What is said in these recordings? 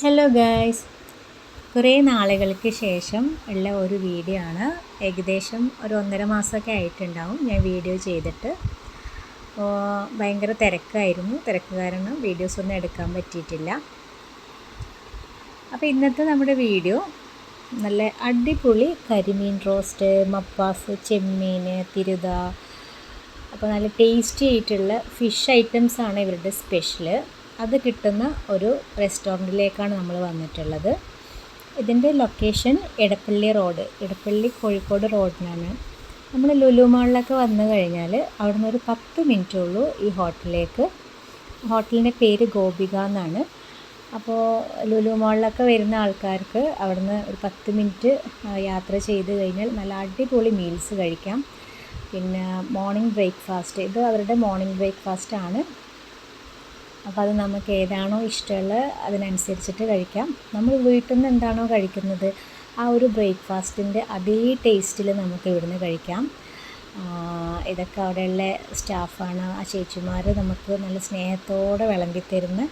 Hello guys കുറേ നാളുകൾക്ക് ശേഷം ഉള്ള ഒരു വീഡിയോ ആണ്. ഏകദേശം ഒരു ഒന്നര മാസമൊക്കെ ആയിട്ടുണ്ടാവും ഞാൻ വീഡിയോ ചെയ്തിട്ട്. ഭയങ്കര തിരക്കായിരുന്നു. തിരക്ക് കാരണം വീഡിയോസ് ഒന്നും എടുക്കാൻ പറ്റിയിട്ടില്ല. അപ്പോൾ ഇന്നത്തെ നമ്മുടെ വീഡിയോ നല്ല അടിപൊളി കരിമീൻ റോസ്റ്റ് മപ്പാസ് ചെമ്മീൻ തിരുത. അപ്പോൾ നല്ല ടേസ്റ്റി ആയിട്ടുള്ള ഫിഷ് ഐറ്റംസ് ആണ് ഇവരുടെ സ്പെഷ്യൽ അത് കിട്ടുന്ന ഒരു റെസ്റ്റോറന്റിലേക്കാണ് നമ്മൾ വന്നിട്ടുള്ളത്. ഇതിന്റെ ലൊക്കേഷൻ എടപ്പള്ളി റോഡ്. എടപ്പള്ളി കോഴിക്കോട് റോഡിനാണ്. നമ്മൾ ലുലു മാളിലൊക്കെ വന്നു കഴിഞ്ഞാൽ അവിടെ നിന്ന് ഒരു പത്ത് മിനിറ്റേ ഉള്ളൂ ഈ ഹോട്ടലിലേക്ക്. ഹോട്ടലിന്റെ പേര് ഗോപിക എന്നാണ്. അപ്പോൾ ലുലു മാളിലൊക്കെ വരുന്ന ആൾക്കാർക്ക് അവിടുന്ന് ഒരു പത്ത് മിനിറ്റ് യാത്ര ചെയ്ത് കഴിഞ്ഞാൽ നല്ല അടിപൊളി മീൽസ് കഴിക്കാം. പിന്നെ മോർണിംഗ് ബ്രേക്ക്ഫാസ്റ്റ്. ഇത് അവരുടെ മോർണിംഗ് ബ്രേക്ക്ഫാസ്റ്റ് ആണ്. അപ്പോൾ അത് നമുക്ക് ഏതാണോ ഇഷ്ടമുള്ളത് അതിനനുസരിച്ചിട്ട് കഴിക്കാം. നമ്മൾ വീട്ടിൽ നിന്ന് എന്താണോ കഴിക്കുന്നത് ആ ഒരു ബ്രേക്ക്ഫാസ്റ്റിന്റെ അതേ ടേസ്റ്റിൽ നമുക്ക് ഇവിടുന്ന് കഴിക്കാം. ഇതൊക്കെ അവിടെയുള്ള സ്റ്റാഫാണ് ആ ചേച്ചിമാർ നമുക്ക് നല്ല സ്നേഹത്തോടെ വിളമ്പി തരുന്ന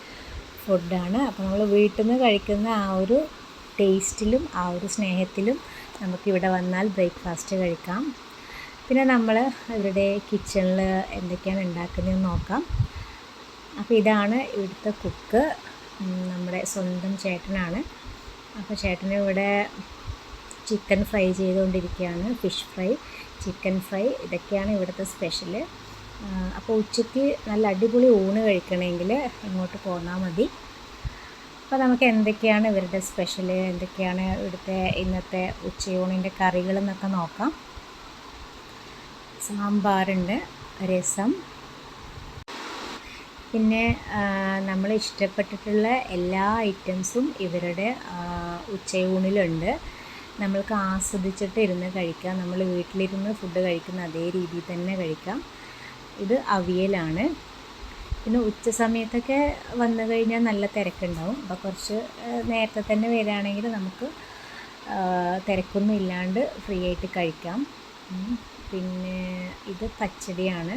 ഫുഡാണ്. അപ്പോൾ നമ്മൾ വീട്ടിൽ നിന്ന് കഴിക്കുന്ന ആ ഒരു ടേസ്റ്റിലും ആ ഒരു സ്നേഹത്തിലും നമുക്കിവിടെ വന്നാൽ ബ്രേക്ക്ഫാസ്റ്റ് കഴിക്കാം. പിന്നെ നമ്മൾ ഇവരുടെ കിച്ചണിൽ എന്തൊക്കെയാണ് ഉണ്ടാക്കുന്നതെന്ന് നോക്കാം. അപ്പോൾ ഇതാണ് ഇവിടുത്തെ കുക്ക്. നമ്മുടെ സ്വന്തം ചേട്ടനാണ്. അപ്പോൾ ചേട്ടന് ഇവിടെ ചിക്കൻ ഫ്രൈ ചെയ്തുകൊണ്ടിരിക്കുകയാണ് ഫിഷ് ഫ്രൈ ചിക്കൻ ഫ്രൈ. ഇതൊക്കെയാണ് ഇവിടുത്തെ സ്പെഷ്യൽ അപ്പോൾ ഉച്ചയ്ക്ക് നല്ല അടിപൊളി ഊണ് കഴിക്കണമെങ്കിൽ ഇങ്ങോട്ട് പോന്നാൽ മതി. അപ്പോൾ നമുക്ക് എന്തൊക്കെയാണ് ഇവരുടെ സ്പെഷ്യൽ എന്തൊക്കെയാണ് ഇവിടുത്തെ ഇന്നത്തെ ഉച്ചയൂണിന്റെ കറികളെന്നൊക്കെ നോക്കാം. സാമ്പാറുണ്ട് രസം പിന്നെ നമ്മൾ ഇഷ്ടപ്പെട്ടിട്ടുള്ള എല്ലാ ഐറ്റംസും ഇവരുടെ ഉച്ചയൂണിലുണ്ട്. നമ്മൾക്ക് ആസ്വദിച്ചിട്ട് ഇരുന്ന് കഴിക്കാം. നമ്മൾ വീട്ടിലിരുന്ന് ഫുഡ് കഴിക്കുന്ന അതേ രീതിയിൽ തന്നെ കഴിക്കാം. ഇത് അവിയലാണ്. പിന്നെ ഉച്ച സമയത്തൊക്കെ വന്നു കഴിഞ്ഞാൽ നല്ല തിരക്കുണ്ടാവും. അപ്പോൾ കുറച്ച് നേരത്തെ തന്നെ വരികയാണെങ്കിൽ നമുക്ക് തിരക്കൊന്നും ഇല്ലാണ്ട് ഫ്രീ ആയിട്ട് കഴിക്കാം. പിന്നെ ഇത് പച്ചടിയാണ്.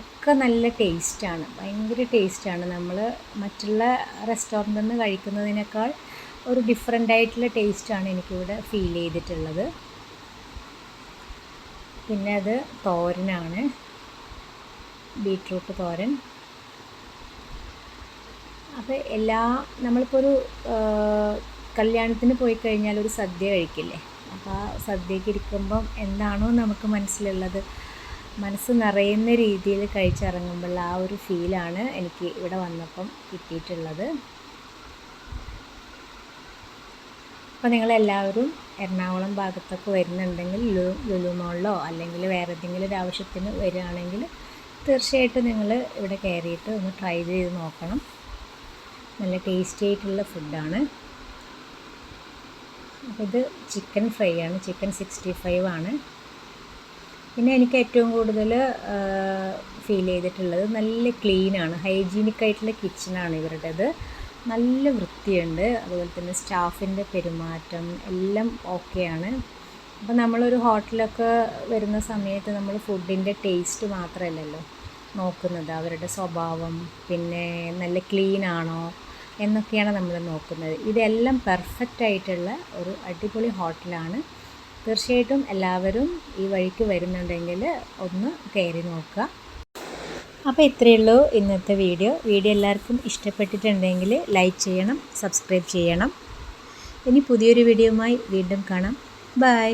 ഒക്കെ നല്ല ടേസ്റ്റാണ്. ഭയങ്കര ടേസ്റ്റാണ്. നമ്മൾ മറ്റുള്ള റെസ്റ്റോറന്റിൽ നിന്ന് കഴിക്കുന്നതിനേക്കാൾ ഒരു ഡിഫറെന്റ് ആയിട്ടുള്ള ടേസ്റ്റാണ് എനിക്കിവിടെ ഫീൽ ചെയ്തിട്ടുള്ളത്. പിന്നെ അത് തോരനാണ്. ബീട്രൂട്ട് തോരൻ. അപ്പോൾ എല്ലാ നമ്മളിപ്പോൾ ഒരു കല്യാണത്തിന് പോയി കഴിഞ്ഞാൽ ഒരു സദ്യ കഴിക്കില്ലേ? അപ്പോൾ ആ സദ്യക്ക് ഇരിക്കുമ്പം എന്താണോ നമുക്ക് മനസ്സിലുള്ളത്. മനസ്സ് നിറയുന്ന രീതിയിൽ കഴിച്ചിറങ്ങുമ്പോൾ ആ ഒരു ഫീലാണ് എനിക്ക് ഇവിടെ വന്നപ്പം കിട്ടിയിട്ടുള്ളത്. അപ്പോൾ നിങ്ങളെല്ലാവരും എറണാകുളം ഭാഗത്തൊക്കെ വരുന്നുണ്ടെങ്കിൽ ലുലു മോളിലോ അല്ലെങ്കിൽ വേറെ എന്തെങ്കിലും ഒരു ആവശ്യത്തിന് വരികയാണെങ്കിൽ തീർച്ചയായിട്ടും നിങ്ങൾ ഇവിടെ കയറിയിട്ട് ഒന്ന് ട്രൈ ചെയ്ത് നോക്കണം. നല്ല ടേസ്റ്റി ആയിട്ടുള്ള ഫുഡാണ് അപ്പോൾ ഇത് ചിക്കൻ ഫ്രൈ ആണ്. ചിക്കൻ സിക്സ്റ്റി ഫൈവ് ആണ്. പിന്നെ എനിക്ക് ഏറ്റവും കൂടുതൽ ഫീൽ ചെയ്തിട്ടുള്ളത് നല്ല ക്ലീനാണ് ഹൈജീനിക് ആയിട്ടുള്ള കിച്ചണാണ് ഇവരുടേത്. നല്ല വൃത്തിയുണ്ട്. അതുപോലെ തന്നെ സ്റ്റാഫിന്റെ പെരുമാറ്റം എല്ലാം ഓക്കെയാണ് അപ്പോൾ നമ്മളൊരു ഹോട്ടലൊക്കെ വരുന്ന സമയത്ത് നമ്മൾ ഫുഡിന്റെ ടേസ്റ്റ് മാത്രമല്ലല്ലോ നോക്കുന്നത്. അവരുടെ സ്വഭാവം പിന്നെ നല്ല ക്ലീൻ ആണോ എന്നൊക്കെയാണ് നമ്മൾ നോക്കുന്നത്. ഇതെല്ലാം പെർഫെക്റ്റ് ആയിട്ടുള്ള ഒരു അടിപൊളി ഹോട്ടലാണ് തീർച്ചയായിട്ടും എല്ലാവരും ഈ വഴിക്ക് വരുന്നുണ്ടെങ്കിൽ ഒന്ന് കയറി നോക്കുക. അപ്പോൾ ഇത്രയേ ഉള്ളൂ ഇന്നത്തെ വീഡിയോ. വീഡിയോ എല്ലാവർക്കും ഇഷ്ടപ്പെട്ടിട്ടുണ്ടെങ്കിൽ ലൈക്ക് ചെയ്യണം സബ്സ്ക്രൈബ് ചെയ്യണം. ഇനി പുതിയൊരു വീഡിയോയുമായി വീണ്ടും കാണാം. ബൈ.